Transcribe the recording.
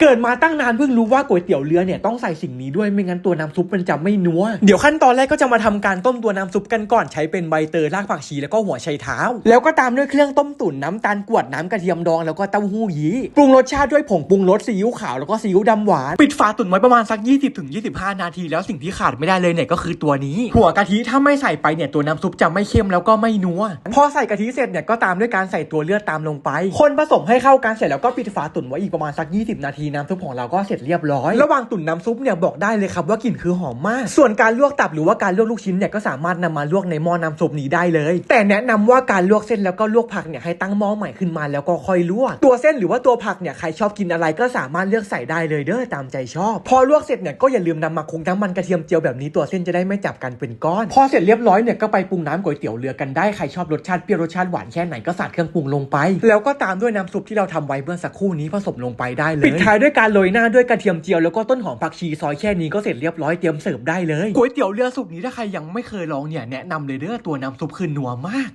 เกิดมาตั้งนานเพิ่งรู้ว่าก๋วยเตี๋ยวเรือเนี่ยต้องใส่สิ่งนี้ด้วยไม่งั้นตัวน้ำซุปมันจะไม่นัว เดี๋ยวขั้นตอนแรกก็จะมาทำการต้มตัวน้ำซุปกันก่อนใช้เป็นใบเตยรากผักชีแล้วก็หัวไชเท้า แล้วก็ตามด้วยเครื่องต้มตุ๋นน้ำตาลกรวดน้ำกระเทียมดองแล้วก็เต้าหู้ยี้ปรุงรสชาติด้วยผงปรุงรสซีอิ๊วขาวแล้วก็ซีอิ๊วดำหวานปิดฝาตุ๋นไว้ประมาณสัก 20-25 นาที แล้วสิ่งที่ขาดไม่ได้เลยเนี่ยก็คือตัวนี้ หัวกะทิถ้าไม่ใส่ไปเนี่ยตัวน้ำซุปจะไม่เข้มแล้วก็ไม่นัวพอใส่กะทิเสร็จเนี่ยก็ตามด้วยการใส่ตัวเลือดตามลงไป คนผสมให้เข้ากันเสร็จแล้วก็ปิดฝาตุ๋นไว้อีกประมาณสัก 20 นาทีน้ำซุปของเราก็เสร็จเรียบร้อย ระหว่างตุ๋นน้ำซุปเนี่ยบอกได้เลยครับว่ากลิ่นคือหอมมาก ส่วนการลวกตับหรือว่าการลวกลูกชิ้นเนี่ยก็สามารถนำมาลวกในหม้อน้ำซุปนี้ได้เลย แต่แนะนำว่าการลวกเส้นแล้วก็ลวกผักเนี่ยให้ตั้งหม้อใหม่ขึ้นมาแล้วก็ค่อยลวก ตัวเส้นหรือว่าตัวผักเนี่ยใครชอบกินอะไรก็สามารถเลือกใส่ได้เลยเด้อตามใจชอบ พอลวกเสร็จเนี่ยก็อย่าลืมนำมาคลุกน้ำมันกระเทียมเจียวแบบนี้ตัวเส้นจะได้ไม่จับกันเป็นก้อน พอเสร็จเรียบร้อยเนี่ยก็ไปปรุงน้ำก๋วยเตี๋ยวเรือกันได้ใครชอบรสชาติเปรี้ยวรสชาติหวานแค่ไหนก็ใส่เครื่องปรุงลงไป แล้วก็ตามด้วยน้ำซุปที่เราทำไว้เมื่อสักครู่นี้ผสมลงไปได้เลยปิดท้ายด้วยการโรยหน้าด้วยกระเทียมเจียวแล้วก็ต้นหอมผักชีซอยแค่นี้ก็เสร็จเรียบร้อยเตรียมเสิร์ฟได้เลยก๋วยเตี๋ยวเรือสุกนี้ถ้าใครยังไม่เคยลองเนี่ยแนะนำเลยเด้อตัวน้ำซุปคือนัวมาก